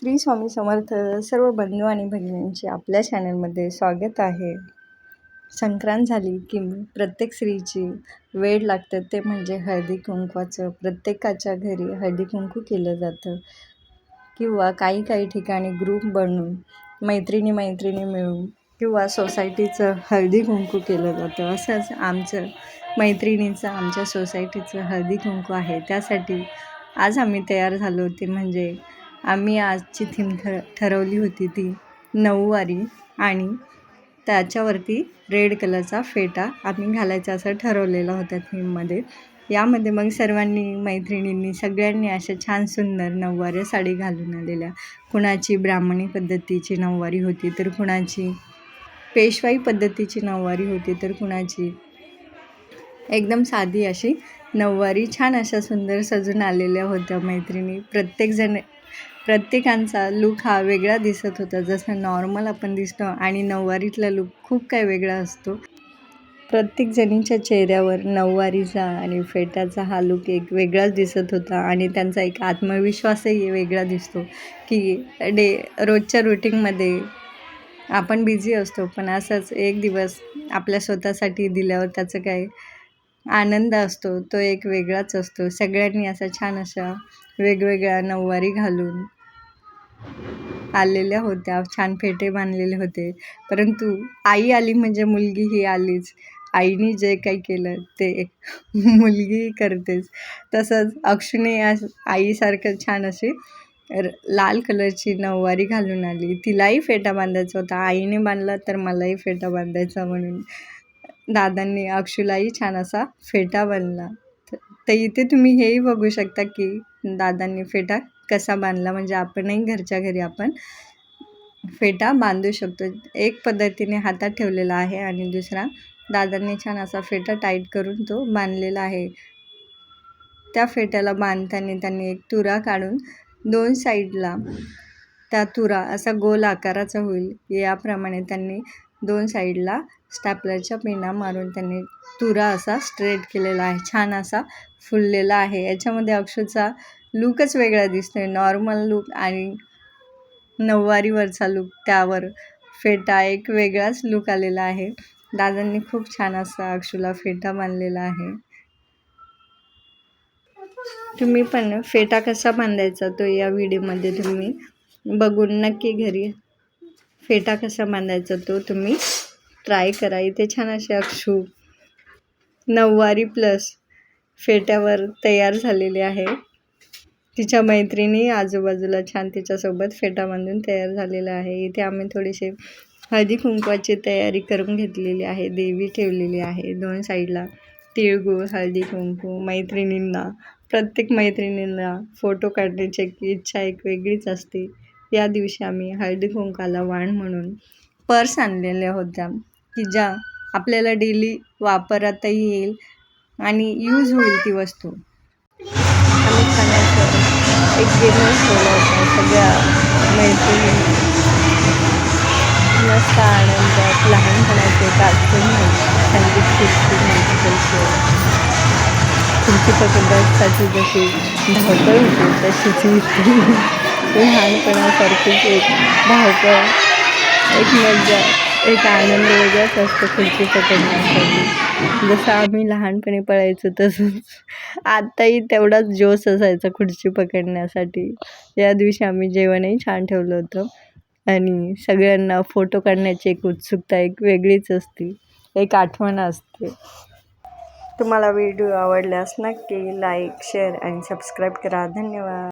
श्री स्वामी समर्थ सर्व बंधू आणि भगिनींचे आपल्या चॅनलमध्ये स्वागत आहे. संक्रांत झाली की प्रत्येक स्त्रीची वेळ लागतं ते म्हणजे हळदी कुंकवाचं. प्रत्येकाच्या घरी हळदी कुंकू केलं जातं. किंवा काही काही ठिकाणी ग्रुप बनून मैत्रिणी मैत्रिणी मिळून किंवा सोसायटीचं हळदी कुंकू केलं जातं. असंच आमचं मैत्रिणीचं आमच्या सोसायटीचं हळदी कुंकू आहे. त्यासाठी आज आम्ही तयार झालो होते म्हणजे आम्ही आजची थीम ठर ठरवली होती ती नऊवारी आणि त्याच्यावरती रेड कलरचा फेटा आम्ही घालायचा असं ठरवलेला होता थीममध्ये यामध्ये मग सर्वांनी मैत्रिणींनी सगळ्यांनी अशा छान सुंदर नऊवारी साडी घालून आलेल्या. कुणाची ब्राह्मणी पद्धतीची नऊवारी होती तर कुणाची पेशवाई पद्धतीची नऊवारी होती तर कुणाची एकदम साधी अशी नऊवारी छान अशा सुंदर सजून आलेल्या होत्या मैत्रिणी. प्रत्येकजण प्रत्येकांचा लूक हा वेगळा दिसत होता. जसं नॉर्मल आपण दिसतो आणि नऊवारीतला लूक खूप काही वेगळा असतो. प्रत्येक जणींच्या चेहऱ्यावर नऊवारीचा आणि फेटाचा हा लूक एक वेगळाच दिसत होता आणि त्यांचा एक आत्मविश्वासही वेगळा दिसतो की डे रोजच्या रुटीनमध्ये आपण बिझी असतो. पण असंच एक दिवस आपल्या स्वतःसाठी दिल्यावर त्याचं काय आनंद असतो तो एक वेगळाच असतो. सगळ्यांनी असा छान अशा वेगवेगळ्या नऊवारी घालून आलेल्या होत्या. छान फेटे बांधलेले होते. परंतु आई आली म्हणजे मुलगी ही आलीच. आईने जे काही केलं ते मुलगी करतेच. तसंच अक्षुने आज आईसारखं छान अशी लाल कलरची नऊवारी घालून आली. तिलाही फेटा बांधायचा होता. आईने बांधला तर मलाही फेटा बांधायचा म्हणून. दादांनी अक्षूलाही छान असा फेटा बांधला. तर इथे तुम्ही हेही बघू शकता की दादांनी फेटा कसा बांधला म्हणजे आपणही घरच्या घरी आपण फेटा बांधू शकतो. एक पद्धतीने हातात ठेवलेला आहे आणि दुसरा दादांनी छान असा फेटा टाईट करून तो बांधलेला आहे. त्या फेट्याला बांधताना त्यांनी एक तुरा काढून दोन साईडला त्या तुरा असा गोल आकाराचा होईल. याप्रमाणे त्यांनी दोन साईडला स्टॅपलरच्या पिना मारून त्यांनी तुरा असा स्ट्रेट केलेला आहे. छान असा फुललेला आहे. याच्यामध्ये अक्षूचा लूकच वेगळा दिसतो आहे नॉर्मल लूक आणि नऊवारीवरचा लूक त्यावर फेटा एक वेगळाच लूक आलेला आहे. दादांनी खूप छान असा अक्षूला फेटा बांधलेला आहे. तुम्ही पण फेटा कसा बांधायचा तो या व्हिडिओमध्ये तुम्ही बघून नक्की घरी फेटा कसा बांधायचा तो तुम्ही ट्राय करा. इथे छान असे अक्षू नऊवारी प्लस फेट्यावर तयार झालेले आहे. तिच्या मैत्रिणी आजूबाजूला छान तिच्यासोबत फेटा बांधून तयार झालेला आहे. इथे आम्ही थोडीशी हळदी कुंकवाची तयारी करून घेतलेली आहे. देवी ठेवलेली आहे. दोन साईडला तिळगुळ हळदी कुंकू मैत्रिणींना प्रत्येक मैत्रिणींना फोटो काढण्याची इच्छा एक वेगळीच असते. या दिवशी आम्ही हळदी कुंकाला वाण म्हणून पर्स आणलेल्या होत्या की ज्या आपल्याला डेली वापरातही येईल आणि यूज होईल ती वस्तू. आम्ही खाण्याचं एक गिरणं ठेवलं होतं सगळ्या मैत्रिणी मस्त आनंदात लहानपणाचे कार्टून संगीत खुर्ची म्युझिकल खुर्ची पकडण्यासाठी जशी धावपळ होती तशीच होती लहानपणासारखीच एक धावपळ एक मजा एक आनंद वेगळाच असतो खुर्ची पकडण्यासाठी जसं आम्ही लहानपणी पळायचो तसंच. आत्ताही तेवढाच जोश असायचा खुर्ची पकडण्यासाठी. या दिवशी आम्ही जेवणही छान ठेवलं होतं. आणि सगळ्यांना फोटो काढण्याची एक उत्सुकता एक वेगळीच असते. एक आठवण असते. तुम्हाला व्हिडिओ आवडल्यास नक्की लाईक शेअर आणि सबस्क्राईब करा. धन्यवाद.